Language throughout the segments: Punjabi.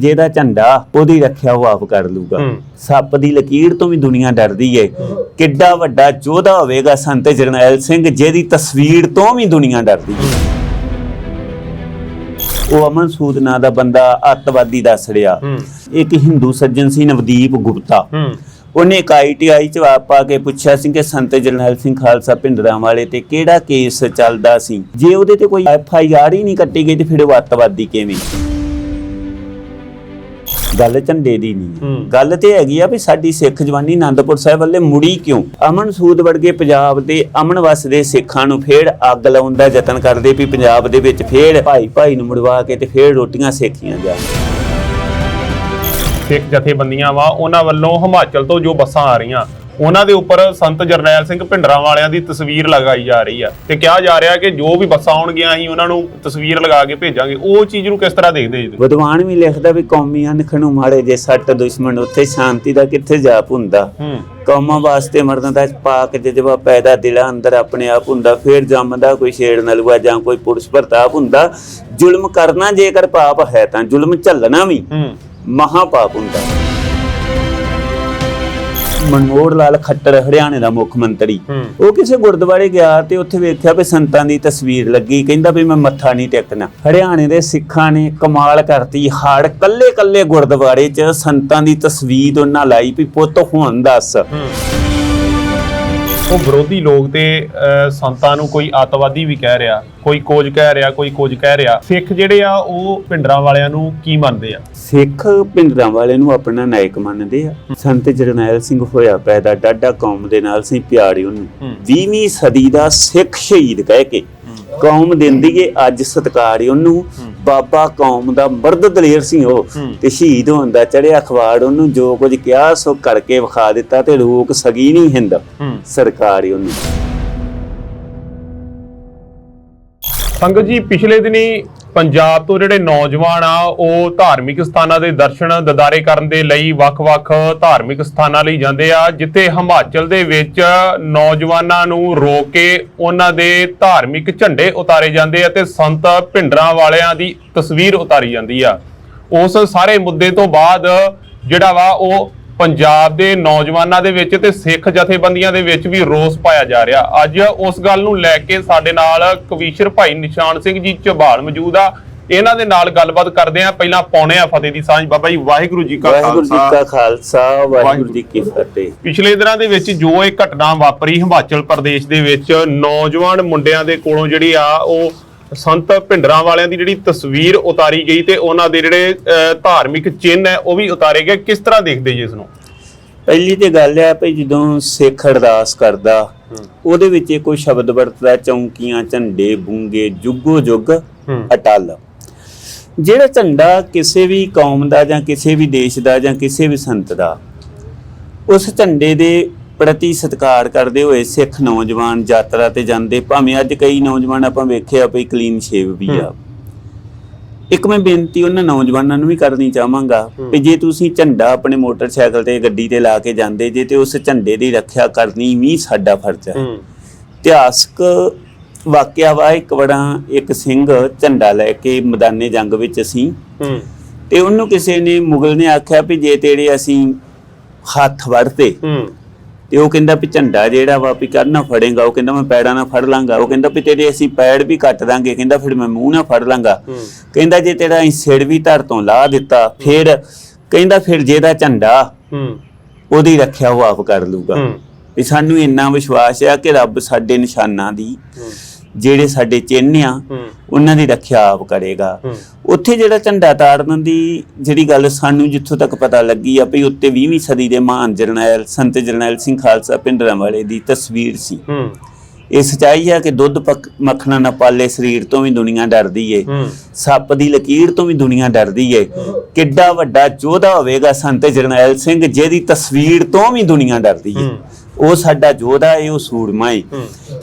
ਜਿਹਦਾ ਝੰਡਾ ਉਹਦੀ ਰੱਖਿਆ ਉਹ ਆਪ ਕਰ ਲੂਗਾ। ਸੱਪ ਦੀ ਲਕੀਰ ਤੋਂ ਵੀ ਦੁਨੀਆ ਡਰਦੀ ਏ। ਕਿੱਡਾ ਵੱਡਾ ਯੋਧਾ ਹੋਵੇਗਾ ਸੰਤ ਜਰਨੈਲ ਸਿੰਘ ਜਿਹਦੀ ਤਸਵੀਰ ਤੋਂ ਵੀ ਦੁਨੀਆ ਡਰਦੀ ਏ। ਉਹ ਅਮਨ ਸੂਦ ਨਾਂ ਦਾ ਬੰਦਾ ਅੱਤਵਾਦੀ ਦੱਸ ਰਿਹਾ। ਇੱਕ ਹਿੰਦੂ ਸੱਜਣ ਸੀ ਨਵਦੀਪ ਗੁਪਤਾ। ਉਹਨੇ ਇੱਕ ਆਈਟੀਆਈ ਚ ਪਾ ਕੇ ਪੁੱਛਿਆ ਸੀ ਕਿ ਸੰਤ ਜਰਨੈਲ ਸਿੰਘ ਖਾਲਸਾ ਭਿੰਡਰਾਂ ਵਾਲੇ ਤੇ ਕਿਹੜਾ ਕੇਸ ਚੱਲਦਾ ਸੀ? ਜੇ ਉਹਦੇ ਤੇ ਕੋਈ ਐਫ ਆਈ ਆਰ ਹੀ ਨਹੀਂ ਕੱਟੀ ਗਈ ਤੇ ਫਿਰ ਉਹ ਅੱਤਵਾਦੀ ਕਿਵੇਂ? ਗੱਲ ਝੰਡੇ ਦੀ ਨਹੀਂ। ਗੱਲ ਤੇ ਹੈਗੀ ਆ ਵੀ ਸਾਡੀ ਸਿੱਖ ਜਵਾਨੀ ਆਨੰਦਪੁਰ ਸਾਹਿਬ ਵੱਲੇ ਮੁੜੀ ਕਿਉਂ? ਅਮਨ ਸੂਦ ਵਰਗੇ ਪੰਜਾਬ ਦੇ ਅਮਨ ਵਸਦੇ ਸਿੱਖਾਂ ਨੂੰ ਫੇਰ ਅੱਗ ਲਾਉਣ ਦਾ ਯਤਨ ਕਰਦੇ ਵੀ ਪੰਜਾਬ ਦੇ ਵਿੱਚ ਫੇਰ ਭਾਈ ਭਾਈ ਨੂੰ ਮੁੜਵਾ ਕੇ ਤੇ ਫੇਰ ਰੋਟੀਆਂ ਸੇਕੀਆਂ ਜਾਣ। ਸਿੱਖ ਜਥੇਬੰਦੀਆਂ ਵਾ ਉਹਨਾਂ ਵੱਲੋਂ ਹਿਮਾਚਲ ਤੋਂ ਜੋ ਬੱਸਾਂ ਆ ਰਹੀਆਂ ਉਹਨਾਂ ਦੇ ਉੱਪਰ ਸੰਤ ਜਰਨੈਲ ਸਿੰਘ ਭਿੰਡਰਾਂ ਵਾਲਿਆਂ ਦੀ ਤਸਵੀਰ ਲਗਾਈ ਜਾ ਰਹੀ ਆ। ਤੇ ਕਿਹਾ ਜਾ ਰਿਹਾ ਕਿ ਜੋ ਵੀ ਬੱਸਾਂ ਆਉਣਗੀਆਂ ਅਸੀਂ ਉਹਨਾਂ ਨੂੰ ਤਸਵੀਰ ਲਗਾ ਕੇ ਭੇਜਾਂਗੇ। ਉਹ ਚੀਜ਼ ਨੂੰ ਕਿਸ ਤਰ੍ਹਾਂ ਦੇਖਦੇ ਜੀ? ਵਿਦਵਾਨ ਵੀ ਲਿਖਦਾ ਵੀ ਕੌਮੀ ਅਨਖ ਨੂੰ ਮਾਰੇ ਜੇ ਸੱਟ ਦੁਸ਼ਮਣ ਉੱਥੇ ਸ਼ਾਂਤੀ ਦਾ ਕਿੱਥੇ ਜਾਪ ਹੁੰਦਾ? ਕੌਮਾਂ ਵਾਸਤੇ ਮਰਦਾਂ ਦਾ ਪਾਕ ਜਜ਼ਬਾ ਪੈਦਾ ਦਿਲਾਂ ਅੰਦਰ ਆਪਣੇ ਆਪ ਹੁੰਦਾ ਫੇਰ ਜੰਮਦਾ ਕੋਈ ਛੇੜ ਨਲੂਆ ਜਾਂ ਕੋਈ ਪੁਰਸ਼ ਪ੍ਰਤਾਪ ਹੁੰਦਾ। ਜ਼ੁਲਮ ਕਰਨਾ ਜੇਕਰ ਪਾਪ ਹੈ ਤਾਂ ਜ਼ੁਲਮ ਝੱਲਣਾ ਵੀ ਹੂੰ। ਮਹਾ ਪਾਪ ਹੁੰਦਾ। ਮਨਮੋਹਨ ਲਾਲ ਖੱਟਰ ਹਰਿਆਣੇ ਦਾ ਮੁੱਖ ਮੰਤਰੀ। ਉਹ ਕਿਸੇ ਗੁਰਦੁਆਰੇ ਗਿਆ ਤੇ ਉੱਥੇ ਵੇਖਿਆ ਵੀ ਸੰਤਾਂ ਦੀ ਤਸਵੀਰ ਲੱਗੀ ਕਹਿੰਦਾ ਵੀ ਮੈਂ ਮੱਥਾ ਨਹੀਂ ਟੇਕਣਾ। ਹਰਿਆਣੇ ਦੇ ਸਿੱਖਾਂ ਨੇ ਕਮਾਲ ਕਰਤੀ ਹੜ ਕੱਲੇ ਕੱਲੇ ਗੁਰਦੁਆਰੇ 'ਚ ਸੰਤਾਂ ਦੀ ਤਸਵੀਰ ਉਹਨਾਂ ਲਾਈ ਵੀ ਪੁੱਤ ਹੁਣ ਦੱਸ। ਉਹ ਵਿਰੋਧੀ ਲੋਕ ਤੇ ਸੰਤਾਂ ਨੂੰ ਕੋਈ ਅੱਤਵਾਦੀ ਵੀ ਕਹਿ ਰਿਹਾ ਕੋਈ ਕੋਜ ਕਹਿ ਰਿਹਾ ਕੋਈ ਕੋਜ ਕਹਿ ਰਿਹਾ ਸਿੱਖ ਜਿਹੜੇ ਆ ਉਹ ਭਿੰਡਰਾਂ ਵਾਲਿਆਂ ਨੂੰ ਕੀ ਮੰਨਦੇ ਆ? ਸਿੱਖ ਪਿੰਡਰਾਂ ਵਾਲੇ ਨੂੰ ਆਪਣਾ ਨਾਇਕ ਮੰਨਦੇ ਆ। ਸੰਤ ਜਰਨੈਲ ਸਿੰਘ ਹੋਇਆ ਪੈਦਾ ਡਾਡਾ ਕੌਮ ਦੇ ਨਾਲ ਸੀ ਪਿਆਰੇ ਉਹਨੂੰ। ਹੂੰ। 20ਵੀਂ ਸਦੀ ਦਾ ਸਿੱਖ ਸ਼ਹੀਦ ਕਹਿ ਕੇ ਕੌਮ ਦਿੰਦੀ ਏ ਅੱਜ ਸਤਕਾਰ ਉਹਨੂੰ। ਬਾਬਾ ਕੌਮ ਦਾ ਮਰਦ ਦਲੇਰ ਸੀ ਉਹ ਹੂੰ। ਤੇ ਸ਼ਹੀਦ ਹੋਣ ਦਾ ਚੜਿਆ ਅਖਬਾਰ ਉਹਨੂੰ ਜੋ ਕੁਝ ਕਿਹਾ ਸੋ ਕਰਕੇ ਵਿਖਾ ਦਿੱਤਾ ਤੇ ਲੋਕ ਸਗੀ ਨਹੀਂ ਹਿੰਦ। ਹੂੰ। ਸਰਕਾਰ ਏ ਉਹਨੂੰ। ਸੰਗਤ ਜੀ ਪਿਛਲੇ ਦਿਨੀ ਪੰਜਾਬ ਤੋਂ ਜਿਹੜੇ ਨੌਜਵਾਨ ਆ, ਉਹ ਧਾਰਮਿਕ ਸਥਾਨਾਂ ਦੇ ਦਰਸ਼ਨ ਦਿਦਾਰੇ ਕਰਨ ਦੇ ਲਈ ਵੱਖ-ਵੱਖ ਧਾਰਮਿਕ ਸਥਾਨਾਂ ਲਈ ਜਾਂਦੇ ਆ, ਜਿੱਥੇ ਹਿਮਾਚਲ ਦੇ ਵਿੱਚ ਨੌਜਵਾਨਾਂ ਨੂੰ ਰੋਕ ਕੇ ਉਹਨਾਂ ਦੇ ਧਾਰਮਿਕ ਝੰਡੇ ਉਤਾਰੇ ਜਾਂਦੇ ਆ ਤੇ ਸੰਤ ਭਿੰਡਰਾਂ ਵਾਲਿਆਂ ਦੀ ਤਸਵੀਰ ਉਤਾਰੀ ਜਾਂਦੀ ਆ। ਉਸ ਸਾਰੇ ਮੁੱਦੇ ਤੋਂ ਬਾਅਦ ਜਿਹੜਾ ਵਾ, ਉਹ ਪੰਜਾਬ ਦੇ ਨੌਜਵਾਨਾਂ ਦੇ ਵਿੱਚ ਤੇ ਸਿੱਖ ਜਥੇਬੰਦੀਆਂ ਦੇ ਵਿੱਚ ਵੀ ਰੋਸ ਪਾਇਆ ਜਾ ਰਿਹਾ। ਅੱਜ ਉਸ ਗੱਲ ਨੂੰ ਲੈ ਕੇ ਸਾਡੇ ਨਾਲ ਕਵੀਸ਼ਰ ਭਾਈ ਨਿਸ਼ਾਨ ਸਿੰਘ ਜੀ ਝਬਾਲ ਮੌਜੂਦ ਆ। ਇਹਨਾਂ ਦੇ ਨਾਲ ਗੱਲਬਾਤ ਕਰਦੇ ਆ। ਪਹਿਲਾਂ ਪਾਉਣੇ ਆ ਫਤਿਹ ਦੀ ਸਾਂਝ। ਬਾਬਾ ਜੀ ਵਾਹਿਗੁਰੂ ਜੀ ਕਾ ਵਾਹਿਗੁਰੂ ਜੀ ਖਾਲਸਾ। ਕਾ ਖਾਲਸਾ ਵਾਹਿਗੁਰੂ ਜੀ ਕੀ ਫਤਿਹ। ਪਿਛਲੇ ਦਿਨਾਂ ਦੇ ਵਿੱਚ ਜੋ ਇਹ ਘਟਨਾ ਵਾਪਰੀ ਹਿਮਾਚਲ ਪ੍ਰਦੇਸ਼ ਦੇ ਵਿੱਚ ਨੌਜਵਾਨ ਮੁੰਡਿਆਂ ਦੇ ਕੋਲੋਂ ਜਿਹੜੀ ਆ ਉਹ ਸੰਤ ਭਿੰਡਰਾਂ ਵਾਲਿਆਂ ਦੀ ਜਿਹੜੀ ਤਸਵੀਰ ਉਤਾਰੀ ਗਈ ਤੇ ਉਹਨਾਂ ਦੇ ਜਿਹੜੇ ਧਾਰਮਿਕ ਚਿੰਨ੍ਹ ਹੈ ਉਹ ਵੀ ਉਤਾਰੇ ਗਏ। ਕਿਸ ਤਰ੍ਹਾਂ ਦੇਖਦੇ ਜੀ ਇਸ ਨੂੰ ਪਹਿਲੀ ਤੇ ਗੱਲ ਹੈ ਭਈ ਜਦੋਂ ਸਿੱਖ ਅਰਦਾਸ ਕਰਦਾ ਉਹਦੇ ਵਿੱਚ ਇਹ ਕੋਈ ਸ਼ਬਦ ਵਰਤਦਾ ਚੌਂਕੀਆਂ ਝੰਡੇ ਬੂੰਗੇ ਜੁਗੋ ਜੁਗ ਅਟਲ। ਜਿਹੜਾ ਝੰਡਾ ਕਿਸੇ ਵੀ ਕੌਮ ਦਾ ਜਾਂ ਕਿਸੇ ਵੀ ਦੇਸ਼ ਦਾ ਜਾਂ ਕਿਸੇ ਵੀ ਸੰਤ ਦਾ ਉਸ ਝੰਡੇ ਦੇ ਪ੍ਰਤੀ ਸਤਿਕਾਰ ਕਰਦੇ ਹੋਏ ਸਿੱਖ ਨੌਜਵਾਨ ਯਾਤਰਾ ਤੇ ਜਾਂਦੇ। ਭਾਵੇਂ ਅੱਜ ਕਈ ਨੌਜਵਾਨ ਆਪਾਂ ਵੇਖਿਆ ਭਈ ਕਲੀਨ ਸ਼ੇਵ ਵੀ ਆ। ਇੱਕ ਮੈਂ ਬੇਨਤੀ ਉਹਨਾਂ ਨੌਜਵਾਨਾਂ ਨੂੰ ਵੀ ਕਰਨੀ ਚਾਹਾਂਗਾ ਕਿ ਜੇ ਤੁਸੀਂ ਝੰਡਾ ਆਪਣੇ ਮੋਟਰਸਾਈਕਲ ਤੇ ਗੱਡੀ ਤੇ ਲਾ ਕੇ ਜਾਂਦੇ ਜੇ ਤੇ ਉਸ ਝੰਡੇ ਦੀ ਰੱਖਿਆ ਕਰਨੀ ਵੀ ਸਾਡਾ ਫਰਜ਼ ਹੈ। ਇਤਿਹਾਸਕ ਵਾਕਿਆ ਵਾ ਇੱਕ ਬੜਾ ਇੱਕ ਸਿੰਘ ਝੰਡਾ ਲੈ ਕੇ ਮੈਦਾਨੇ ਜੰਗ ਵਿੱਚ ਸੀ। ਤੇ ਉਹਨੂੰ ਕਿਸੇ ਨੇ ਮੁਗਲ ਨੇ ਆਖਿਆ ਵੀ ਜੇ ਤੇਰੇ ਅਸੀਂ ਹੱਥ ਵੜਤੇ ਤੇ ਉਹ ਕਹਿੰਦਾ ਵੀ ਝੰਡਾ ਜਿਹੜਾ ਵਾ ਵੀ ਕਰਨਾ ਫੜੇਗਾ ਉਹ ਕਹਿੰਦਾ ਮੈਂ ਪੈੜਾਂ ਨਾਲ ਫੜ ਲਾਂਗਾ। ਉਹ ਕਹਿੰਦਾ ਵੀ ਤੇਰੇ ਅਸੀਂ ਪੈੜ ਵੀ ਕੱਟ ਦਾਂਗੇ ਕਹਿੰਦਾ ਫਿਰ ਮੈਂ ਮੂੰਹ ਨਾਲ ਫੜ ਲਾਂਗਾ। ਕਹਿੰਦਾ ਜੇ ਤੇਰਾ ਅਸੀਂ ਸਿਰ ਵੀ ਧਰ ਤੋਂ ਲਾ ਦਿੱਤਾ ਫਿਰ ਕਹਿੰਦਾ ਫਿਰ ਜਿਹਦਾ ਝੰਡਾ ਉਹਦੀ ਰੱਖਿਆ ਉਹ ਆਪ ਕਰ ਲੂਗਾ ਵੀ ਸਾਨੂੰ ਇੰਨਾ ਵਿਸ਼ਵਾਸ ਆ ਕਿ ਰੱਬ ਸਾਡੇ ਨਿਸ਼ਾਨਾਂ ਦੀ ਜਿਹੜੇ ਸਾਡੇ ਚਿੰਨ੍ਹ ਆ ਉਹਨਾਂ ਦੀ ਰੱਖਿਆ ਆਪ ਕਰੇਗਾ। ਉੱਥੇ ਜਿਹੜਾ ਝੰਡਾ ਤਾੜਨ ਦੀ ਜਿਹੜੀ ਗੱਲ ਸਾਨੂੰ ਜਿੱਥੋਂ ਤੱਕ ਪਤਾ ਲੱਗੀ ਆ ਵੀ ਉੱਤੇ 20ਵੀਂ ਸਦੀ ਦੇ ਮਹਾਨ ਜਰਨੈਲ ਸੰਤ ਜਰਨੈਲ ਸਿੰਘ ਖਾਲਸਾ ਪਿੰਡਰਾਂ ਵਾਲੇ ਦੀ ਤਸਵੀਰ ਸੀ। ਇਹ ਸਚਾਈ ਆ ਕਿ ਦੁੱਧ ਮੱਖਣਾ ਨਾ ਪਾਲੇ ਸਰੀਰ ਤੋਂ ਵੀ ਦੁਨੀਆ ਡਰਦੀ ਏ। ਸੱਪ ਦੀ ਲਕੀਰ ਤੋਂ ਵੀ ਦੁਨੀਆ ਡਰਦੀ ਏ। ਕਿੱਡਾ ਵੱਡਾ ਯੋਧਾ ਹੋਵੇਗਾ ਸੰਤ ਜਰਨੈਲ ਸਿੰਘ ਜਿਹਦੀ ਤਸਵੀਰ ਤੋਂ ਵੀ ਦੁਨੀਆ ਡਰਦੀ ਏ। ਉਹ ਸਾਡਾ ਯੋਧਾ ਏ ਉਹ ਸੂਰਮਾ ਏ।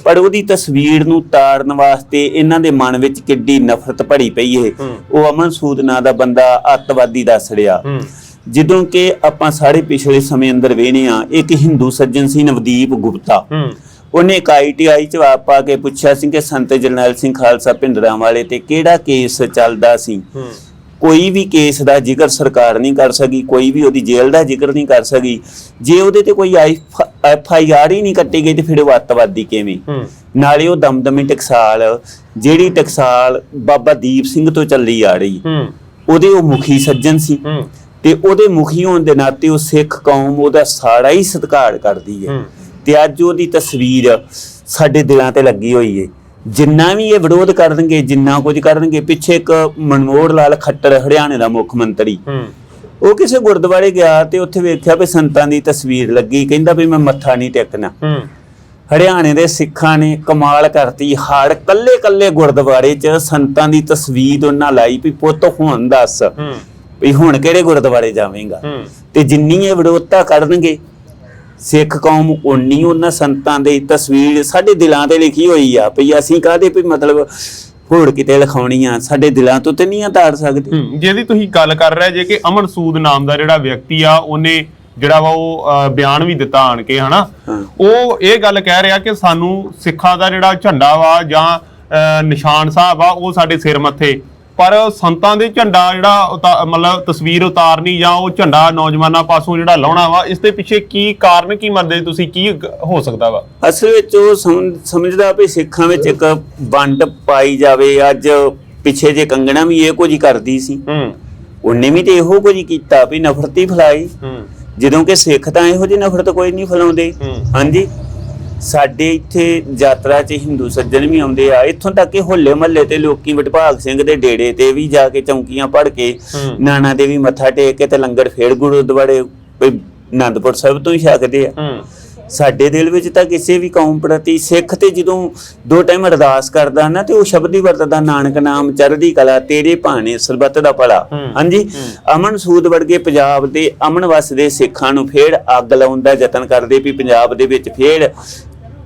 ਪਰ ਉਹਦੀ ਤਸਵੀਰ ਨੂੰ ਤਾੜਨ ਵਾਸਤੇ ਇਹਨਾਂ ਦੇ ਮਨ ਵਿੱਚ ਕਿੱਡੀ ਨਫ਼ਰਤ ਭਰੀ ਪਈ ਏ। ਉਹ ਅਮਨ ਸੂਦ ਨਾਂ ਦਾ ਬੰਦਾ ਅੱਤਵਾਦੀ ਦੱਸ ਰਿਹਾ। ਜਦੋਂ ਕਿ ਆਪਾਂ ਸਾਰੇ ਪਿਛਲੇ ਸਮੇਂ ਅੰਦਰ ਵੇਨੇ ਆ ਇੱਕ ਹਿੰਦੂ ਸੱਜਣ ਸੀ ਨਵਦੀਪ ਗੁਪਤਾ। ਉਹਨੇ ਇੱਕ ਆਈਟੀਆਈ ਚ ਪਾ ਕੇ ਪੁੱਛਿਆ ਸੀ ਕਿ ਸੰਤ ਜਰਨੈਲ ਸਿੰਘ ਖਾਲਸਾ ਭਿੰਡਰਾਂ ਵਾਲੇ ਤੇ ਕਿਹੜਾ ਕੇਸ ਚੱਲਦਾ ਸੀ। ਕੋਈ ਵੀ ਕੇਸ ਦਾ ਜ਼ਿਕਰ ਸਰਕਾਰ ਨਹੀਂ ਕਰ ਸਕੀ ਕੋਈ ਵੀ ਉਹਦੀ ਜੇਲ੍ਹ ਦਾ ਜ਼ਿਕਰ ਨਹੀਂ ਕਰ ਸਕੀ ਜੇ ਉਹਦੇ ਤੇ ਕੋਈ ਐਫ ਆਈ ਆਰ ਹੀ ਨਹੀਂ ਕੱਟੀ ਗਈ ਤੇ ਫਿਰ ਉਹ ਅੱਤਵਾਦੀ ਕਿਵੇਂ? ਨਾਲੇ ਉਹ ਦਮਦਮੀ ਟਕਸਾਲ ਜਿਹੜੀ ਟਕਸਾਲ ਬਾਬਾ ਦੀਪ ਸਿੰਘ ਤੋਂ ਚੱਲੀ ਆ ਰਹੀ ਉਹਦੇ ਉਹ ਮੁਖੀ ਸੱਜਣ ਸੀ। ਤੇ ਉਹਦੇ ਮੁਖੀ ਹੋਣ ਦੇ ਨਾਤੇ ਉਹ ਸਿੱਖ ਕੌਮ ਉਹਦਾ ਸਾੜਾ ਹੀ ਸਤਿਕਾਰ ਕਰਦੀ ਹੈ। ਹੂੰ। ਤੇ ਅੱਜ ਉਹਦੀ ਤਸਵੀਰ ਸਾਡੇ ਦਿਲਾਂ ਤੇ ਲੱਗੀ ਹੋਈ ਏ। ਜਿੰਨਾ ਵੀ ਇਹ ਵਿਰੋਧ ਕਰਨਗੇ ਜਿੰਨਾ ਕੁਝ ਕਰਨਗੇ ਪਿੱਛੇ ਇੱਕ ਮਨਮੋਹਨ ਲਾਲ ਖੱਟਰ ਹਰਿਆਣੇ ਦਾ ਮੁੱਖ ਮੰਤਰੀ। ਉਹ ਕਿਸੇ ਗੁਰਦੁਆਰੇ ਗਿਆ ਤੇ ਉੱਥੇ ਵੇਖਿਆ ਵੀ ਸੰਤਾਂ ਦੀ ਤਸਵੀਰ ਲੱਗੀ ਕਹਿੰਦਾ ਵੀ ਮੈਂ ਮੱਥਾ ਨਹੀਂ ਟੇਕਣਾ। ਹਰਿਆਣੇ ਦੇ ਸਿੱਖਾਂ ਨੇ ਕਮਾਲ ਕਰਤੀ ਹੜ ਕੱਲੇ ਕੱਲੇ ਗੁਰਦੁਆਰੇ 'ਚ ਸੰਤਾਂ ਦੀ ਤਸਵੀਰ ਉਹਨਾਂ ਲਾਈ ਵੀ ਪੁੱਤ ਹੁਣ ਦੱਸ ਵੀ ਹੁਣ ਕਿਹੜੇ ਗੁਰਦੁਆਰੇ ਜਾਵੇਂਗਾ? ਤੇ ਜਿੰਨੀ ਇਹ ਵਿਰੋਧਤਾ ਕਰਨਗੇ ਸਿੱਖ ਕੌਮ ਉਨੀ ਉਹਨਾਂ ਸੰਤਾਂ ਦੀ ਤਸਵੀਰ ਸਾਡੇ ਦਿਲਾਂ ਤੇ ਲਿਖੀ ਹੋਈ ਆ ਵੀ ਅਸੀਂ ਕਾਹਦੇ ਵੀ ਮਤਲਬ ਹੋੜ ਕਿਤੇ ਲਿਖਾਉਣੀ ਆ ਸਾਡੇ ਦਿਲਾਂ ਤੋਂ ਤੇ ਨਹੀਂ ਉਤਾਰ ਸਕਦੇ ਜਿਹਦੀ ਤੁਸੀਂ ਗੱਲ ਕਰ ਰਹੇ ਜੇ ਕਿ ਅਮਨ ਸੂਦ ਨਾਮ ਦਾ ਜਿਹੜਾ ਵਿਅਕਤੀ ਆ ਉਹਨੇ ਜਿਹੜਾ ਵਾ ਉਹ ਬਿਆਨ ਵੀ ਦਿੱਤਾ ਆਣ ਕੇ ਹਨਾ। ਉਹ ਇਹ ਗੱਲ ਕਹਿ ਰਿਹਾ ਕਿ ਸਾਨੂੰ ਸਿੱਖਾਂ ਦਾ ਜਿਹੜਾ ਝੰਡਾ ਵਾ ਜਾਂ ਨਿਸ਼ਾਨ ਸਾਹਿਬ ਆ ਉਹ ਸਾਡੇ ਸਿਰ ਮੱਥੇ ਪਰ ਸੰਤਾਂ ਦੇ ਝੰਡਾ ਜਿਹੜਾ ਮਤਲਬ ਤਸਵੀਰ ਉਤਾਰਨੀ ਜਾਂ ਉਹ ਝੰਡਾ ਨੌਜਵਾਨਾਂ ਪਾਸੋਂ ਜਿਹੜਾ ਲਾਉਣਾ ਵਾ ਇਸ ਦੇ ਪਿੱਛੇ ਕੀ ਕਾਰਨ ਕੀ ਮੰਨਦੇ ਤੁਸੀਂ ਕੀ ਹੋ ਸਕਦਾ ਵਾ? ਅਸਲ ਵਿੱਚ ਉਹ ਸਮ- ਸਮਝਦਾ ਵੀ ਸਿੱਖਾਂ ਵਿੱਚ ਇੱਕ ਵੰਡ ਪਾਈ ਜਾਵੇ। ਅੱਜ ਪਿੱਛੇ ਜੇ ਕੰਗਣਾ ਵੀ ਇਹ ਕੁਝ ਹੀ ਕਰਦੀ ਸੀ। ਹੂੰ। ਉਹਨੇ ਵੀ ਤੇ ਇਹੋ ਕੁਝ ਕੀਤਾ ਵੀ ਨਫ਼ਰਤ ਹੀ ਫੈਲਾਈ। ਹੂੰ। ਜਦੋਂ ਕਿ ਸਿੱਖ ਤਾਂ ਇਹੋ ਜਿਹੀ ਨਫ਼ਰਤ ਕੋਈ ਨਹੀਂ ਫੈਲਾਉਂਦੇ। ਹਾਂਜੀ। ਸਾਡੇ ਇੱਥੇ ਯਾਤਰਾ 'ਚ ਹਿੰਦੂ ਸੱਜਣ ਵੀ ਆਉਂਦੇ ਆ। ਇੱਥੋਂ ਤੱਕ ਕਿ ਹੋਲੇ ਮਹੱਲੇ ਤੇ ਲੋਕੀ ਵਡਭਾਗ ਸਿੰਘ ਦੇ ਡੇੜੇ ਤੇ ਵੀ ਜਾ ਕੇ ਚੌਂਕੀਆਂ ਪੜ ਕੇ। ਨਾਨਾ ਦੇਵੀ ਮੱਥਾ ਟੇਕ ਕੇ ਤੇ ਲੰਗਰ ਫੇਰ ਗੁਰਦੁਆਰੇ ਕੋਈ ਆਨੰਦਪੁਰ ਸਾਹਿਬ ਤੋਂ ਹੀ ਛਕਦੇ ਆ। ਸਾਡੇ ਦਿਲ ਵਿੱਚ ਤਾਂ ਕਿਸੇ ਵੀ ਕੌਮ ਪ੍ਰਤੀ ਸਿੱਖ ਤੇ ਜਦੋਂ ਦੋ ਟਾਈਮ ਅਰਦਾਸ ਕਰਦਾ ਨਾ ਤੇ ਉਹ ਸ਼ਬਦ ਹੀ ਵਰਤਦਾ ਨਾਨਕ ਨਾਮ ਚੜ੍ਹਦੀ ਕਲਾ ਤੇਰੇ ਭਾਣੇ ਸਰਬੱਤ ਦਾ ਭਲਾ। ਹਾਂਜੀ? ਅਮਨ ਸੂਦ ਵਰਗੇ ਪੰਜਾਬ ਦੇ ਅਮਨ ਵਸਦੇ ਸਿੱਖਾਂ ਨੂੰ ਫੇਰ ਅੱਗ ਲਾਉਣ ਦਾ ਯਤਨ ਕਰਦੇ ਵੀ ਪੰਜਾਬ ਦੇ ਵਿੱਚ ਫੇਰ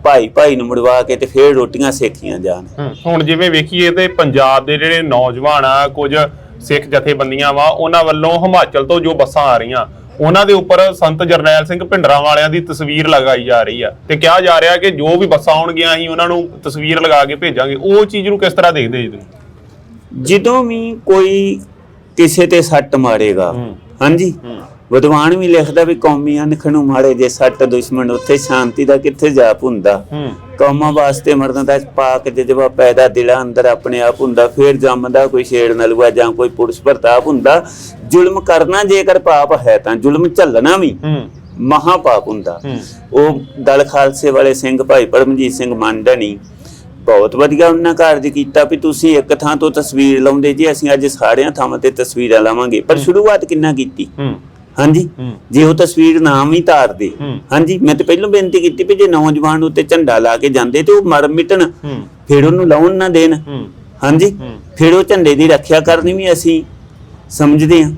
ਭਾਈ ਭਾਈ ਨੂੰ ਮੁੜਵਾ ਕੇ ਤੇ ਫੇਰ ਰੋਟੀਆਂ ਸੇਖੀਆਂ ਜਾਣ। ਹੁਣ ਜਿਵੇਂ ਵੇਖੀਏ ਤੇ ਪੰਜਾਬ ਦੇ ਜਿਹੜੇ ਨੌਜਵਾਨ ਆ ਕੁਝ ਸਿੱਖ ਜਥੇਬੰਦੀਆਂ ਵਾ ਉਹਨਾਂ ਵੱਲੋਂ ਹਿਮਾਚਲ ਤੋਂ ਜੋ ਬੱਸਾਂ ਆ ਰਹੀਆਂ ਉਹਨਾਂ ਦੇ ਉੱਪਰ ਸੰਤ ਜਰਨੈਲ ਸਿੰਘ ਭਿੰਡਰਾਂ ਵਾਲਿਆਂ ਦੀ ਤਸਵੀਰ ਲਗਾਈ ਜਾ ਰਹੀ ਆ। ਤੇ ਕਿਹਾ ਜਾ ਰਿਹਾ ਕਿ ਜੋ ਵੀ ਬੱਸਾਂ ਆਉਣਗੀਆਂ ਅਸੀਂ ਉਹਨਾਂ ਨੂੰ ਤਸਵੀਰ ਲਗਾ ਕੇ ਭੇਜਾਂਗੇ। ਉਹ ਚੀਜ਼ ਨੂੰ ਕਿਸ ਤਰ੍ਹਾਂ ਦੇਖਦੇ ਜੀ ਤੁਸੀਂ? ਜਦੋਂ ਵੀ ਕੋਈ ਕਿਸੇ ਤੇ ਸੱਟ ਮਾਰੇਗਾ। ਹਾਂਜੀ ਹੂੰ। ਵਿਦਵਾਨ ਵੀ ਲਿਖਦਾ ਵੀ ਕੌਮੀ ਅਨਖ ਨੂੰ ਮਾਰੇ ਜੇ ਸੱਟ ਦੁਸ਼ਮਣ ਉੱਥੇ ਸ਼ਾਂਤੀ ਦਾ ਕਿੱਥੇ ਜਾਪ ਹੁੰਦਾ। ਕੌਮਾਂ ਵਾਸਤੇ ਮਰਦਾਂ ਦਾ ਪਾਕ ਜਜ਼ਬਾ ਪੈਦਾ ਦਿਲਾਂ ਅੰਦਰ ਆਪਣੇ ਆਪ ਹੁੰਦਾ ਫੇਰ ਜੰਮਦਾ ਕੋਈ ਛੇੜ ਨਲੂਆ ਜਾਂ ਕੋਈ ਪੁਰਸ਼ ਪ੍ਰਤਾਪ ਹੁੰਦਾ। ਜ਼ੁਲਮ ਕਰਨਾ ਜੇਕਰ ਪਾਪ ਹੈ ਤਾਂ ਜ਼ੁਲਮ ਝੱਲਣਾ ਵੀ ਹੂੰ। ਮਹਾ ਪਾਪ ਹੁੰਦਾ ਉਹ ਦਲ ਖਾਲਸੇ ਵਾਲੇ ਸਿੰਘ ਭਾਈ ਪਰਮਜੀਤ ਸਿੰਘ ਮੰਡਣੀ ਬਹੁਤ ਵਧੀਆ ਉਹਨਾਂ ਕਾਰਜ ਕੀਤਾ ਵੀ ਤੁਸੀਂ ਇੱਕ ਥਾਂ ਤੋਂ ਤਸਵੀਰ ਲਾਉਂਦੇ ਜੀ ਅਸੀਂ ਅੱਜ ਸਾਰਿਆਂ ਥਾਵਾਂ ਤੇ ਤਸਵੀਰਾਂ ਲਾਵਾਂਗੇ। ਪਰ ਸ਼ੁਰੂਆਤ ਕਿੰਨਾ ਕੀਤੀ? ਹਾਂਜੀ? ਜੇ ਉਹ ਤਸਵੀਰ ਨਾਮ ਹੀ ਧਾਰਦੇ। ਹਾਂਜੀ ਮੈਂ ਤੇ ਪਹਿਲਾਂ ਬੇਨਤੀ ਕੀਤੀ ਵੀ ਜੇ ਨੌਜਵਾਨ ਉੱਤੇ ਝੰਡਾ ਲਾ ਕੇ ਜਾਂਦੇ ਤੇ ਉਹ ਮਰ ਮਿਟਣ ਫਿਰ ਉਹਨੂੰ ਲਾਉਣ ਨਾ ਦੇਣ। ਹਾਂਜੀ। ਫਿਰ ਉਹ ਝੰਡੇ ਦੀ ਰੱਖਿਆ ਕਰਨੀ ਵੀ ਅਸੀਂ ਸਮਝਦੇ ਹਾਂ।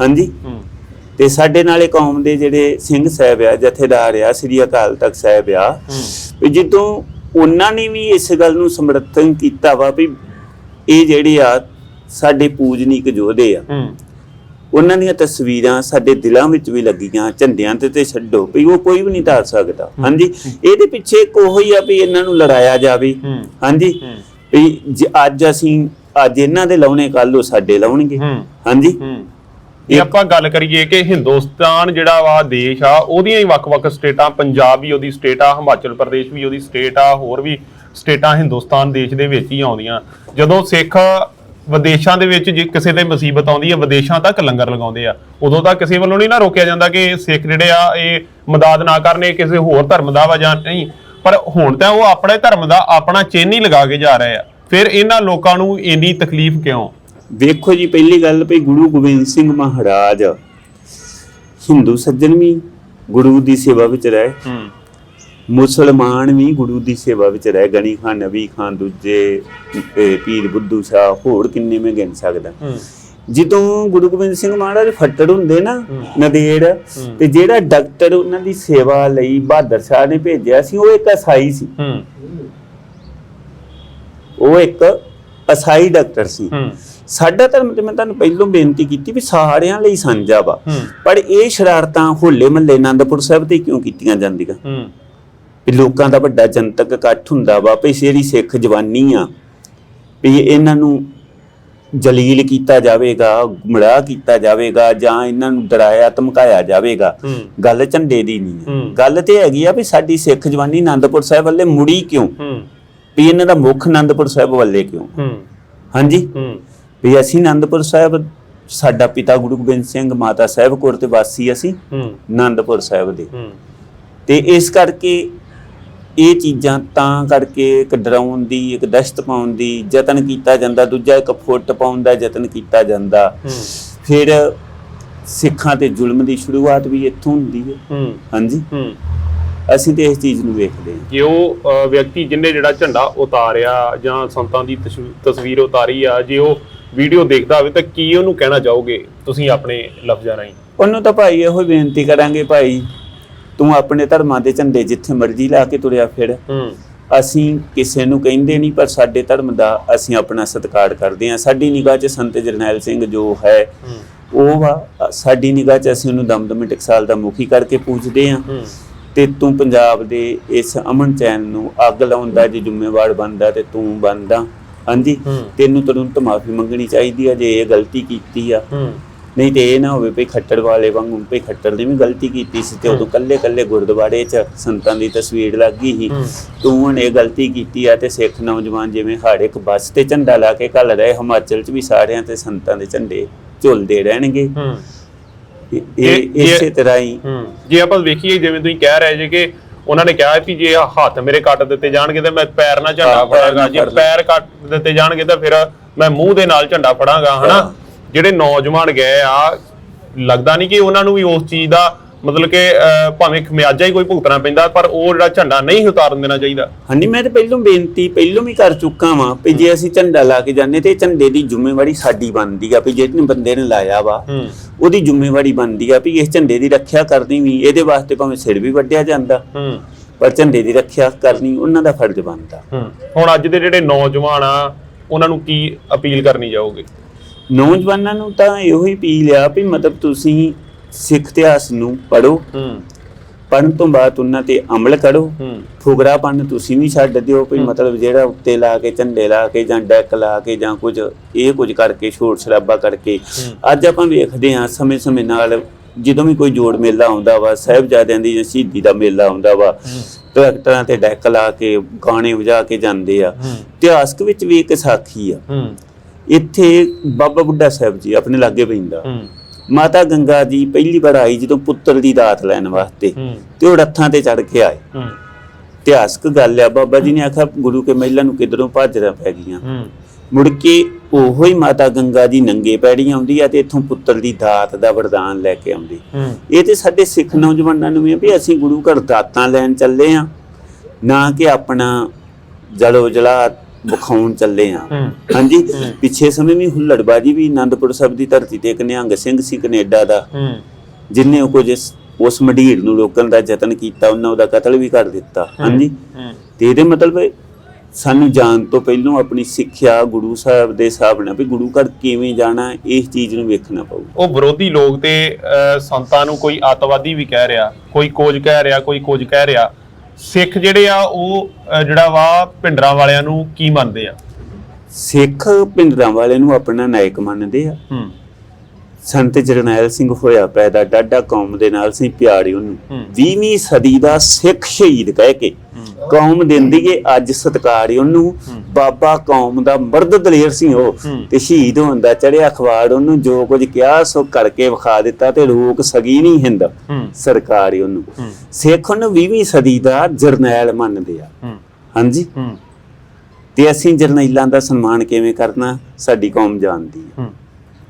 ਹਾਂਜੀ? ਤੇ ਸਾਡੇ ਨਾਲੇ ਕੌਮ ਦੇ ਜਿਹੜੇ ਸਿੰਘ ਸਾਹਿਬ ਆ ਜਥੇਦਾਰ ਆ ਸ੍ਰੀ ਅਕਾਲ ਤਖਤ ਸਾਹਿਬ ਆ ਵੀ ਜਦੋਂ ਉਹਨਾਂ ਨੇ ਵੀ ਇਸ ਗੱਲ ਨੂੰ ਸਮਰਥਨ ਕੀਤਾ ਵਾ ਵੀ ਇਹ ਜਿਹੜੇ ਆ ਸਾਡੇ ਪੂਜਨੀਕ ਯੋਧੇ ਆ। ਉਹਨਾਂ ਦੀਆਂ ਤਸਵੀਰਾਂ ਸਾਡੇ ਦਿਲਾਂ ਵਿੱਚ ਵੀ ਲੱਗੀਆਂ ਝੰਡਿਆਂ ਤੇ ਤੇ ਛੱਡੋ ਵੀ ਉਹ ਕੋਈ ਵੀ ਨਹੀਂ ਧਾਰ ਸਕਦਾ। ਹਾਂਜੀ? ਇਹਦੇ ਪਿੱਛੇ ਇੱਕ ਉਹੋ ਹੀ ਆ ਵੀ ਇਹਨਾਂ ਨੂੰ ਲੜਾਇਆ ਜਾਵੇ। ਹਾਂਜੀ? ਵੀ ਅੱਜ ਅਸੀਂ ਅੱਜ ਇਹਨਾਂ ਦੇ ਲਾਉਣੇ ਕੱਲ ਉਹ ਸਾਡੇ ਲਾਉਣਗੇ। ਹਾਂਜੀ? ਇਹ ਆਪਾਂ ਗੱਲ ਕਰੀਏ ਕਿ ਹਿੰਦੁਸਤਾਨ ਜਿਹੜਾ ਵਾ ਦੇਸ਼ ਆ ਉਹਦੀਆਂ ਹੀ ਵੱਖ-ਵੱਖ ਸਟੇਟਾਂ ਪੰਜਾਬ ਵੀ ਉਹਦੀ ਸਟੇਟ ਆ ਹਿਮਾਚਲ ਪ੍ਰਦੇਸ਼ ਵੀ ਉਹਦੀ ਸਟੇਟ ਆ ਹੋਰ ਵੀ ਸਟੇਟਾਂ ਹਿੰਦੁਸਤਾਨ ਦੇਸ਼ ਦੇ ਵਿੱਚ ਹੀ ਆਉਂਦੀਆਂ। ਜਦੋਂ ਸਿੱਖ ਵਿਦੇਸ਼ਾਂ ਦੇ ਵਿੱਚ ਜੇ ਕਿਸੇ ਤੇ ਮੁਸੀਬਤ ਆਉਂਦੀ ਹੈ ਵਿਦੇਸ਼ਾਂ ਤੱਕ ਲੰਗਰ ਲਗਾਉਂਦੇ ਆ। ਉਦੋਂ ਤਾਂ ਕਿਸੇ ਵੱਲੋਂ ਨਹੀਂ ਨਾ ਰੋਕਿਆ ਜਾਂਦਾ ਕਿ ਸਿੱਖ ਜਿਹੜੇ ਆ ਇਹ ਮਦਦ ਨਾ ਕਰਨ ਕਿਸੇ ਹੋਰ ਧਰਮ ਦਾ ਵਾ ਜਾਂ ਨਹੀਂ। ਪਰ ਹੁਣ ਤਾਂ ਉਹ ਆਪਣੇ ਧਰਮ ਦਾ ਆਪਣਾ ਚਿੰਨ੍ਹ ਹੀ ਲਗਾ ਕੇ ਜਾ ਰਹੇ ਆ। ਫਿਰ ਇਹਨਾਂ ਲੋਕਾਂ ਨੂੰ ਇੰਨੀ ਤਕਲੀਫ ਕਿਉਂ? ਵੇਖੋ ਜੀ ਪਹਿਲੀ ਗੱਲ ਵੀ ਗੁਰੂ ਗੋਬਿੰਦ ਸਿੰਘ ਮਹਾਰਾਜ ਹਿੰਦੂ ਸੱਜਣ ਵੀ ਗੁਰੂ ਦੀ ਸੇਵਾ ਵਿੱਚ ਰਹੇ। ਹੂੰ। ਮੁਸਲਮਾਨ ਵੀ ਗੁਰੂ ਦੀ ਸੇਵਾ ਵਿੱਚ ਰਹੇ ਗਣੀ ਖਾਨ ਨਬੀ ਖਾਨ ਦੂਜੇ ਪੀਰ ਬੁੱਧੂ ਸ਼ਾਹ ਹੋਰ ਕਿੰਨੇ ਮੈਂ ਗਿਣ ਸਕਦਾ। ਜਦੋਂ ਗੁਰੂ ਗੋਬਿੰਦ ਸਿੰਘ ਮਹਾਰਾਜ ਫੱਟੜ ਹੁੰਦੇ ਨਾ ਨਦੇੜ ਤੇ ਜਿਹੜਾ ਡਾਕਟਰ ਉਹਨਾਂ ਦੀ ਸੇਵਾ ਲਈ ਬਹਾਦਰ ਸ਼ਾਹ ਨੇ ਭੇਜਿਆ ਸੀ ਉਹ ਇੱਕ ਅਸਾਈ ਸੀ। ਉਹ ਇੱਕ ਅਸਾਈ ਡਾਕਟਰ ਸੀ। ਸਾਡਾ ਧਰਮ ਤੇ ਮੈਂ ਤੁਹਾਨੂੰ ਪਹਿਲਾਂ ਬੇਨਤੀ ਕੀਤੀ ਵੀ ਸਾਰਿਆਂ ਲਈ ਸਾਂਝਾ ਵਾ। ਪਰ ਇਹ ਸ਼ਰਾਰਤਾਂ ਹੋਲੇ ਮਹੱਲੇ ਆਨੰਦਪੁਰ ਸਾਹਿਬ ਤੇ ਕਿਉਂ ਕੀਤੀਆਂ ਜਾਂਦੀਆਂ? ਹੂੰ। ਵੀ ਲੋਕਾਂ ਦਾ ਵੱਡਾ ਜਨਤਕ ਇਕੱਠ ਹੁੰਦਾ ਵਾ ਵੀ ਜਿਹੜੀ ਸਿੱਖ ਜਵਾਨੀ ਆ ਵੀ ਇਹਨਾਂ ਨੂੰ ਜਲੀਲ ਕੀਤਾ ਜਾਵੇਗਾ ਗੁੰਮਰਾਹ ਕੀਤਾ ਜਾਵੇਗਾ ਜਾਂ ਇਹਨਾਂ ਨੂੰ ਡਰਾਇਆ ਧਮਕਾਇਆ ਜਾਵੇਗਾ। ਗੱਲ ਝੰਡੇ ਦੀ ਨਹੀਂ ਹੈ। ਗੱਲ ਤੇ ਹੈਗੀ ਆ ਵੀ ਸਾਡੀ ਸਿੱਖ ਜਵਾਨੀ ਆਨੰਦਪੁਰ ਸਾਹਿਬ ਵੱਲੇ ਮੁੜੀ ਕਿਉਂ? ਵੀ ਇਹਨਾਂ ਦਾ ਮੁੱਖ ਆਨੰਦਪੁਰ ਸਾਹਿਬ ਵੱਲੇ ਕਿਉਂ? ਹਾਂਜੀ? ਵੀ ਅਸੀਂ ਆਨੰਦਪੁਰ ਸਾਹਿਬ ਸਾਡਾ ਪਿਤਾ ਗੁਰੂ ਗੋਬਿੰਦ ਸਿੰਘ ਮਾਤਾ ਸਾਹਿਬ ਕੋਲ ਤੇ ਵਾਸੀ ਅਸੀਂ। ਆਨੰਦਪੁਰ ਸਾਹਿਬ ਦੇ। ਤੇ ਇਸ ਕਰਕੇ ਇਹ ਚੀਜ਼ਾਂ ਤਾਂ ਕਰਕੇ ਇੱਕ ਡਰਾਉਣ ਦੀ ਇੱਕ ਦਹਿਸ਼ਤ ਪਾਉਣ ਦੀ ਯਤਨ ਕੀਤਾ ਜਾਂਦਾ ਦੂਜਾ ਇੱਕ ਫੁੱਟ ਪਾਉਣ ਦਾ ਯਤਨ ਕੀਤਾ ਜਾਂਦਾ। ਫਿਰ ਸਿੱਖਾਂ ਤੇ ਜ਼ੁਲਮ ਦੀ ਸ਼ੁਰੂਆਤ ਵੀ ਇੱਥੋਂ ਹੁੰਦੀ ਹੈ। ਹਾਂਜੀ। ਅਸੀਂ ਤੇ ਇਸ ਚੀਜ਼ ਨੂੰ ਵੇਖਦੇ ਹਾਂ। ਜੇ ਉਹ ਵਿਅਕਤੀ ਜਿਹਨੇ ਜਿਹੜਾ ਝੰਡਾ ਉਤਾਰਿਆ ਜਾਂ ਸੰਤਾਂ ਦੀ ਤਸਵੀ- ਤਸਵੀਰ ਉਤਾਰੀ ਆ ਜੇ ਉਹ ਵੀਡੀਓ ਦੇਖਦਾ ਹੋਵੇ ਤਾਂ ਕੀ ਉਹਨੂੰ ਕਹਿਣਾ ਚਾਹੋਗੇ ਤੁਸੀਂ ਆਪਣੇ ਲਫ਼ਜ਼ਾਂ ਰਾਹੀਂ? ਉਹਨੂੰ ਤਾਂ ਭਾਈ ਇਹੋ ਬੇਨਤੀ ਕਰਾਂਗੇ ਭਾਈ ਤੂੰ ਆਪਣੇ ਧਰਮਾਂ ਦੇ ਝੰਡੇ ਜਿੱਥੇ ਮਰਜ਼ੀ ਲਾ ਕੇ ਤੁਰਿਆ ਫਿਰ। ਅਸੀਂ ਕਿਸੇ ਨੂੰ ਕਹਿੰਦੇ ਨਹੀਂ ਪਰ ਸਾਡੇ ਧਰਮ ਦਾ ਅਸੀਂ ਆਪਣਾ ਸਤਿਕਾਰ ਕਰਦੇ ਹਾਂ। ਸਾਡੀ ਨਿਗਾਹ 'ਚ ਸੰਤ ਜਰਨੈਲ ਸਿੰਘ ਜੋ ਹੈ ਉਹ ਵਾ ਸਾਡੀ ਨਿਗਾਹ 'ਚ ਅਸੀਂ ਉਹਨੂੰ ਦਮਦਮੀ ਟਕਸਾਲ ਦਾ ਮੁਖੀ ਕਰਕੇ ਪੂਜਦੇ ਹਾਂ। ਤੇ ਤੂੰ ਪੰਜਾਬ ਦੇ ਇਸ ਅਮਨ ਚੈਨ ਨੂੰ ਅੱਗ ਲਾਉਣ ਦਾ ਜੇ ਜ਼ਿੰਮੇਵਾਰ ਬਣਦਾ ਤੇ ਤੂੰ ਬਣਦਾ। ਹਾਂਜੀ? ਤੈਨੂੰ ਤੁਰੰਤ ਮਾਫੀ ਮੰਗਣੀ ਚਾਹੀਦੀ ਆ ਜੇ ਇਹ ਗਲਤੀ ਕੀਤੀ ਆ। ਨਹੀਂ ਤੇ ਇਹ ਨਾ ਹੋਵੇ ਵੀ ਖੱਟੜ ਵਾਲੇ ਵਾਂਗੂ ਵੀ ਖੱਟੜ ਨੇ ਵੀ ਗਲਤੀ ਕੀਤੀ ਸੀ ਤੇ ਉਦੋਂ ਕੱਲੇ ਕੱਲੇ ਗੁਰਦੁਆਰੇ 'ਚ ਸੰਤਾਂ ਦੀ ਤਸਵੀਰ ਲੱਗੀ ਸੀ। ਤੂੰ ਹੁਣ ਇਹ ਗਲਤੀ ਕੀਤੀ ਆ ਤੇ ਸਿੱਖ ਨੌਜਵਾਨ ਜਿਵੇਂ ਹਰ ਇੱਕ ਬੱਸ ਤੇ ਝੰਡਾ ਲਾ ਕੇ ਘੱਲ ਰਹੇ ਹਿਮਾਚਲ 'ਚ ਵੀ ਸਾਰਿਆਂ ਤੇ ਸੰਤਾਂ ਦੇ ਝੰਡੇ ਝੁਲਦੇ ਰਹਿਣਗੇ। ਇਹ ਇਸੇ ਤਰ੍ਹਾਂ ਹੀ ਜੇ ਆਪਾਂ ਵੇਖੀਏ ਜਿਵੇਂ ਤੁਸੀਂ ਕਹਿ ਰਹੇ ਜੇ ਕਿ ਉਹਨਾਂ ਨੇ ਕਿਹਾ ਵੀ ਜੇ ਹੱਥ ਮੇਰੇ ਕੱਟ ਦਿੱਤੇ ਜਾਣਗੇ ਤਾਂ ਮੈਂ ਪੈਰ ਨਾਲ ਝੰਡਾ ਫੜਾਂਗਾ। ਜੇ। ਪੈਰ ਕੱਟ ਦਿੱਤੇ ਜਾਣਗੇ ਤਾਂ ਫਿਰ ਮੈਂ ਮੂੰਹ ਦੇ ਨਾਲ ਝੰਡਾ ਫੜਾਂਗਾ ਹਨਾ। ਜਿਹੜੇ ਨੌਜਵਾਨ ਗਏ ਆ ਲੱਗਦਾ ਨਹੀਂ ਕਿ ਉਹਨਾਂ ਨੂੰ ਵੀ ਉਸ ਚੀਜ਼ ਦਾ ਮਤਲਬ ਕਿ ਭਾਵੇਂ ਖਮਿਆਜਾ ਹੀ ਕੋਈ ਭੁਗਤਣਾ ਪੈਂਦਾ ਪਰ ਉਹ ਜਿਹੜਾ ਝੰਡਾ ਨਹੀਂ ਉਤਾਰਨ ਦੇਣਾ ਚਾਹੀਦਾ। ਹਾਂਜੀ ਮੈਂ ਤਾਂ ਪਹਿਲੋਂ ਬੇਨਤੀ ਪਹਿਲੋਂ ਵੀ ਕਰ ਚੁੱਕਾ ਵਾਂ ਵੀ ਜੇ ਅਸੀਂ ਝੰਡਾ ਲਾ ਕੇ ਜਾਂਦੇ ਤੇ ਝੰਡੇ ਦੀ ਜ਼ਿੰਮੇਵਾਰੀ ਸਾਡੀ ਬਣਦੀ ਆ ਵੀ ਜਿਹੜੇ ਬੰਦੇ ਨੇ ਲਾਇਆ ਵਾ ਉਹਦੀ ਜ਼ਿੰਮੇਵਾਰੀ ਬਣਦੀ ਆ ਵੀ ਇਸ ਝੰਡੇ ਦੀ ਰੱਖਿਆ ਕਰਨੀ ਵੀ ਇਹਦੇ ਵਾਸਤੇ ਭਾਵੇਂ ਸਿਰ ਵੀ ਵੱਢਿਆ ਜਾਂਦਾ ਪਰ ਝੰਡੇ ਦੀ ਰੱਖਿਆ ਕਰਨੀ ਉਹਨਾਂ ਦਾ ਫਰਜ਼ ਬਣਦਾ। ਹੁਣ ਅੱਜ ਦੇ ਜਿਹੜੇ ਨੌਜਵਾਨ ਆ ਉਹਨਾਂ ਨੂੰ ਕੀ ਅਪੀਲ ਕਰਨੀ ਚਾਹੋਗੇ ਨੌਜਵਾਨਾਂ ਨੂੰ ਤਾਂ ਇਹੋ ਹੀ ਅਪੀਲ ਆ ਵੀ ਮਤਲਬ ਤੁਸੀਂ ਸਿੱਖ ਇਤਿਹਾਸ ਨੂੰ ਪੜੋ ਹੂੰ। ਪੜਨ ਤੋਂ ਬਾਅਦ ਉਹਨਾਂ ਤੇ ਅਮਲ ਕਰੋ। ਹੂੰ। ਫੁਗਰਾਪਨ ਤੁਸੀਂ ਵੀ ਛੱਡ ਦਿਓ ਵੀ ਮਤਲਬ ਜਿਹੜਾ ਉੱਤੇ ਲਾ ਕੇ ਝੰਡੇ ਲਾ ਕੇ ਜਾਂ ਡੈਕ ਲਾ ਕੇ ਜਾਂ ਕੁਝ ਇਹ ਕੁਝ ਕਰਕੇ ਸ਼ੋਰ ਸ਼ਰਾਬਾ ਕਰਕੇ। ਅੱਜ ਆਪਾਂ ਵੇਖਦੇ ਹਾਂ ਸਮੇਂ-ਸਮੇਂ ਨਾਲ ਜਦੋਂ ਵੀ ਕੋਈ ਜੋੜ ਮੇਲਾ ਆਉਂਦਾ ਵਾ ਸਾਹਿਬਜ਼ਾਦਿਆਂ ਦੀ ਜਾਂ ਸ਼ਹੀਦੀ ਦਾ ਮੇਲਾ ਆਉਂਦਾ ਵਾ ਟਰੈਕਟਰਾਂ ਤੇ ਡੈਕ ਲਾ ਕੇ ਗਾਣੇ ਵਜਾ ਕੇ ਜਾਂਦੇ ਆ। ਇਤਿਹਾਸਕ ਵਿੱਚ ਵੀ ਇੱਕ ਸਾਖੀ ਆ। ਇੱਥੇ ਬਾਬਾ ਬੁੱਢਾ ਸਾਹਿਬ ਜੀ ਆਪਣੇ ਲਾਗੇ ਪੈਂਦਾ। ਮਾਤਾ ਗੰਗਾ ਜੀ ਪਹਿਲੀ ਵਾਰ ਆਈ ਜਦੋਂ ਪੁੱਤਰ ਦੀ ਦਾਤ ਲੈਣ ਵਾਸਤੇ ਤੇ ਉਹ ਰੱਥਾਂ ਤੇ ਚੜ ਕੇ ਆਏ। ਇਤਿਹਾਸਕ ਗੱਲ ਆ ਬਾਬਾ ਜੀ ਨੇ ਆਖਿਆ ਗੁਰੂ ਕੇ ਮਹਿਲਾਂ ਨੂੰ ਕਿਧਰੋਂ ਭਾਜਰਾ ਪੈ ਗਈਆਂ। ਮੁੜ ਕੇ ਉਹੋ ਹੀ ਮਾਤਾ ਗੰਗਾ ਜੀ ਨੰਗੇ ਪੈੜੀ ਆਉਂਦੀ ਆ ਤੇ ਇੱਥੋਂ ਪੁੱਤਰ ਦੀ ਦਾਤ ਦਾ ਵਰਦਾਨ ਲੈ ਕੇ ਆਉਂਦੀ। ਇਹ ਤੇ ਸਾਡੇ ਸਿੱਖ ਨੌਜਵਾਨਾਂ ਨੂੰ ਵੀ ਆ ਵੀ ਅਸੀਂ ਗੁਰੂ ਘਰ ਦਾਤਾਂ ਲੈਣ ਚੱਲੇ ਆ ਨਾ ਕਿ ਆਪਣਾ ਜਲੋ ਜਲਾ ਵਿਖਾਉਣ ਚੱਲੇ ਆ। ਹਾਂਜੀ ਪਿੱਛੇ ਸਮੇਂ ਵੀ ਹੁੱਲੜਬਾਜੀ ਵੀ ਆਨੰਦਪੁਰ ਸਾਹਿਬ ਦੀ ਧਰਤੀ ਤੇ ਇੱਕ ਨਿਹੰਗ ਸਿੰਘ ਸੀ ਕੈਨੇਡਾ ਦਾ। ਹੂੰ। ਜਿਨੇ ਉਹ ਕੁਝ ਉਸ ਮਢੀਰ ਨੂੰ ਰੋਕਣ ਦਾ ਯਤਨ ਕੀਤਾ ਉਹਨਾਂ ਉਹਦਾ ਕਤਲ ਵੀ ਕਰ ਦਿੱਤਾ। ਹਾਂਜੀ। ਤੇ ਇਹਦੇ ਮਤਲਬ ਸਾਨੂੰ ਜਾਣ ਤੋਂ ਪਹਿਲਾਂ ਆਪਣੀ ਸਿੱਖਿਆ ਗੁਰੂ ਸਾਹਿਬ ਦੇ ਹਿਸਾਬ ਨਾਲ ਵੀ ਗੁਰੂ ਘਰ ਕਿਵੇਂ ਜਾਣਾ ਇਸ ਚੀਜ਼ ਨੂੰ ਵੇਖਣਾ ਪਊ। ਉਹ ਵਿਰੋਧੀ ਲੋਕ ਤੇ ਸੰਤਾਂ ਨੂੰ ਕੋਈ ਅੱਤਵਾਦੀ ਵੀ ਕਹਿ ਰਿਹਾ ਕੋਈ ਕੋਝ ਕਹਿ ਰਿਹਾ ਕੋਈ ਕੁਝ ਕਹਿ ਰਿਹਾ ਸਿੱਖ ਜਿਹੜੇ ਆ ਉਹ ਜਿਹੜਾ ਵਾ ਭਿੰਡਰਾਂ ਵਾਲਿਆਂ ਨੂੰ ਕੀ ਮੰਨਦੇ ਆ? ਸਿੱਖ ਪਿੰਡਰਾਂ ਵਾਲੇ ਨੂੰ ਆਪਣਾ ਨਾਇਕ ਮੰਨਦੇ ਆ। ਹੂੰ। ਸੰਤ ਜਰਨੈਲ ਸਿੰਘ ਹੋਇਆ ਪੈਦਾ ਡਾਡਾ ਕੌਮ ਦੇ ਨਾਲ ਸੀ ਪਿਆਰੇ ਉਹਨੂੰ। ਹੂੰ। 20ਵੀਂ ਸਦੀ ਦਾ ਸਿੱਖ ਸ਼ਹੀਦ ਕਹਿ ਕੇ ਕੌਮ ਦਿੰਦੀ ਏ ਅੱਜ ਸਤਕਾਰ ਉਹਨੂੰ। ਬਾਬਾ ਕੌਮ ਦਾ ਮਰਦ ਦਲੇਰ ਸੀ ਉਹ। ਤੇ ਸ਼ਹੀਦ ਹੋਣ ਦਾ ਚੜਿਆ ਅਖਬਾਰ ਉਹਨੂੰ ਜੋ ਕੁਝ ਕਿਹਾ ਸੋ ਕਰਕੇ ਵਿਖਾ ਦਿੱਤਾ ਤੇ ਰੋਕ ਸਗੀ ਨਹੀਂ ਹਿੰਦ। ਸਰਕਾਰ ਉਹਨੂੰ। ਸਿੱਖ ਉਹਨੂੰ 20ਵੀਂ ਸਦੀ ਦਾ ਜਰਨੈਲ ਮੰਨਦੇ ਆ। ਹਾਂਜੀ? ਤੇ ਅਸੀਂ ਜਰਨੈਲਾਂ ਦਾ ਸਨਮਾਨ ਕਿਵੇਂ ਕਰਨਾ? ਸਾਡੀ ਕੌਮ ਜਾਣਦੀ ਹੈ।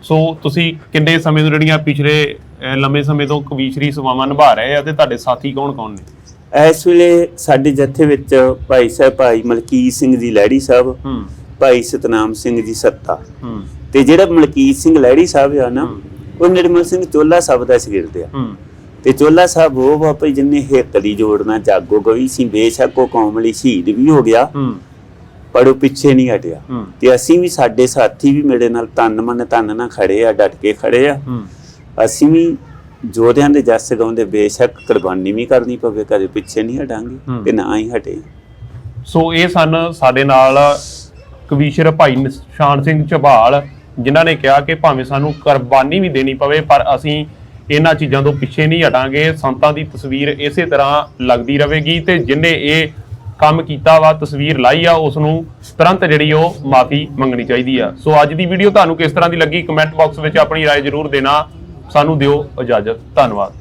ਸੋ ਤੁਸੀਂ ਕਿੰਨੇ ਸਮੇਂ ਤੋਂ ਜਿਹੜੀਆਂ ਪਿਛਲੇ ਲੰਮੇ ਸਮੇਂ ਤੋਂ ਕਵੀਸ਼ਰੀ ਸੇਵਾਵਾਂ ਨਿਭਾ ਰਹੇ ਆ ਤੇ ਤੁਹਾਡੇ ਸਾਥੀ ਕੌਣ ਕੌਣ ਨੇ? ਇਸ ਵੇਲੇ ਸਾਡੇ ਜੱਥੇ ਵਿੱਚ ਭਾਈ ਸਾਹਿਬ ਭਾਈ ਮਲਕੀਤ ਸਿੰਘ ਜੀ ਲਹਿੜੀ ਸਾਹਿਬ ਹੂੰ। ਭਾਈ ਸਤਨਾਮ ਸਿੰਘ ਜੀ ਸੱਤਾ। ਹੂੰ। ਤੇ ਜਿਹੜਾ ਮਲਕੀਤ ਸਿੰਘ ਲਹਿੜੀ ਸਾਹਿਬ ਆ ਨਾ। ਉਹ ਨਿਰਮਲ ਸਿੰਘ ਚੋਲਾ ਸਾਹਿਬ ਦਾ ਸ਼ਾਗਿਰਦ ਆ। ਹੂੰ। ਤੇ ਚੋਲਾ ਸਾਹਿਬ ਉਹ ਵਾਪਈ ਜਿੰਨੇ ਹੇਤਲੀ ਜੋੜਨਾ ਜਾਗੋ ਗਈ ਸੀ ਬੇਸ਼ੱਕ ਉਹ ਕੌਮ ਲਈ ਸ਼ਹੀਦ ਵੀ ਹੋ ਗਿਆ। ਹੂੰ। ਪਰ ਉਹ ਪਿੱਛੇ ਨਹੀਂ ਹਟਿਆ। ਤੇ ਅਸੀਂ ਵੀ ਸਾਡੇ ਸਾਥੀ ਵੀ ਮੇਰੇ ਨਾਲ ਤਨ ਮਨ ਤਨ ਨਾਲ ਖੜੇ ਆ ਡਟ ਕੇ ਖੜੇ ਆ। ਅਸੀਂ ਵੀ ਜੋਧਿਆਂ ਦੇ ਜਸ ਗਾਉਂਦੇ ਬੇਸ਼ੱਕ ਕੁਰਬਾਨੀ ਵੀ ਕਰਨੀ ਪਵੇ ਕਦੇ ਪਿੱਛੇ ਨਹੀਂ ਹਟਾਂਗੇ ਹੂੰ। ਤੇ ਨਾ ਹੀ ਹਟੇ ਸੋ ਇਹ ਸਨ ਸਾਡੇ ਨਾਲ ਕਵੀਸ਼ਰ ਭਾਈ ਨਿਸ਼ਾਨ ਸਿੰਘ ਝਬਾਲ ਜਿਨ੍ਹਾਂ ਨੇ ਕਿਹਾ ਕਿ ਭਾਵੇਂ ਸਾਨੂੰ ਕੁਰਬਾਨੀ ਵੀ ਦੇਣੀ ਪਵੇ ਪਰ ਅਸੀਂ ਇਹਨਾਂ ਚੀਜ਼ਾਂ ਤੋਂ ਪਿੱਛੇ ਨਹੀਂ ਹਟਾਂਗੇ ਸੰਤਾਂ ਦੀ ਤਸਵੀਰ ਇਸੇ ਤਰ੍ਹਾਂ ਲੱਗਦੀ ਰਹੇਗੀ ਤੇ ਜਿਨੇ ਇਹ ਕੰਮ ਕੀਤਾ ਵਾ ਤਸਵੀਰ ਲਾਈ ਆ ਉਸ ਨੂੰ ਤੁਰੰਤ ਜਿਹੜੀ ਉਹ ਮਾਫੀ ਮੰਗਣੀ ਚਾਹੀਦੀ ਆ ਸੋ ਅੱਜ ਦੀ ਵੀਡੀਓ ਤੁਹਾਨੂੰ ਕਿਸ ਤਰ੍ਹਾਂ ਦੀ ਲੱਗੀ ਕਮੈਂਟ ਬਾਕਸ ਵਿੱਚ ਆਪਣੀ رائے ਜ਼ਰੂਰ ਦੇਣਾ ਸਾਨੂੰ ਦਿਓ ਇਜਾਜ਼ਤ। ਧੰਨਵਾਦ।